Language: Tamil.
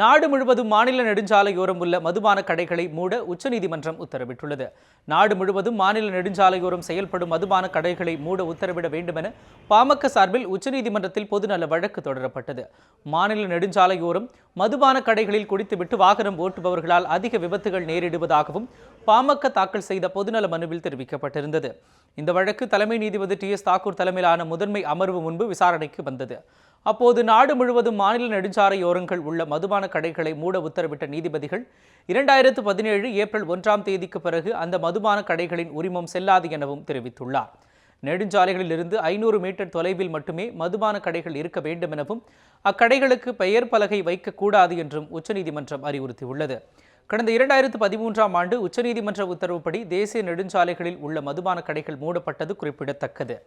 நாடு முழுவதும் மாநில நெடுஞ்சாலையோரம் உள்ள மதுபான கடைகளை மூட உச்சநீதிமன்றம் உத்தரவிட்டுள்ளது. நாடு முழுவதும் மாநில நெடுஞ்சாலையோரம் செயல்படும் மதுபான கடைகளை மூட உத்தரவிட வேண்டுமென பாமக சார்பில் உச்சநீதிமன்றத்தில் பொதுநல வழக்கு தொடரப்பட்டது. மாநில நெடுஞ்சாலையோரம் மதுபான கடைகளில் குடித்துவிட்டு வாகனம் ஓட்டுபவர்களால் அதிக விபத்துகள் நேரிடுவதாகவும் பாமக தாக்கல் செய்த பொதுநல மனுவில் தெரிவிக்கப்பட்டிருந்தது. இந்த வழக்கு தலைமை நீதிபதி டி எஸ் தாக்கூர் தலைமையிலான முதன்மை அமர்வு முன்பு விசாரணைக்கு வந்தது. அப்போது நாடு முழுவதும் மாநில நெடுஞ்சாலையோரங்கள் உள்ள மதுபான கடைகளை மூட உத்தரவிட்ட நீதிபதிகள் இரண்டாயிரத்து பதினேழு ஏப்ரல் ஒன்றாம் தேதிக்கு பிறகு அந்த மதுபான கடைகளின் உரிமம் செல்லாது எனவும் தெரிவித்துள்ளார். நெடுஞ்சாலைகளிலிருந்து ஐநூறு மீட்டர் தொலைவில் மட்டுமே மதுபான கடைகள் இருக்க வேண்டும் எனவும் அக்கடைகளுக்கு பெயர் பலகை வைக்கக்கூடாது என்றும் உச்சநீதிமன்றம் அறிவுறுத்தியுள்ளது. கடந்த இரண்டாயிரத்து பதிமூன்றாம் ஆண்டு உச்சநீதிமன்ற உத்தரவுப்படி தேசிய நெடுஞ்சாலைகளில் உள்ள மதுபான கடைகள் மூடப்பட்டது குறிப்பிடத்தக்கது.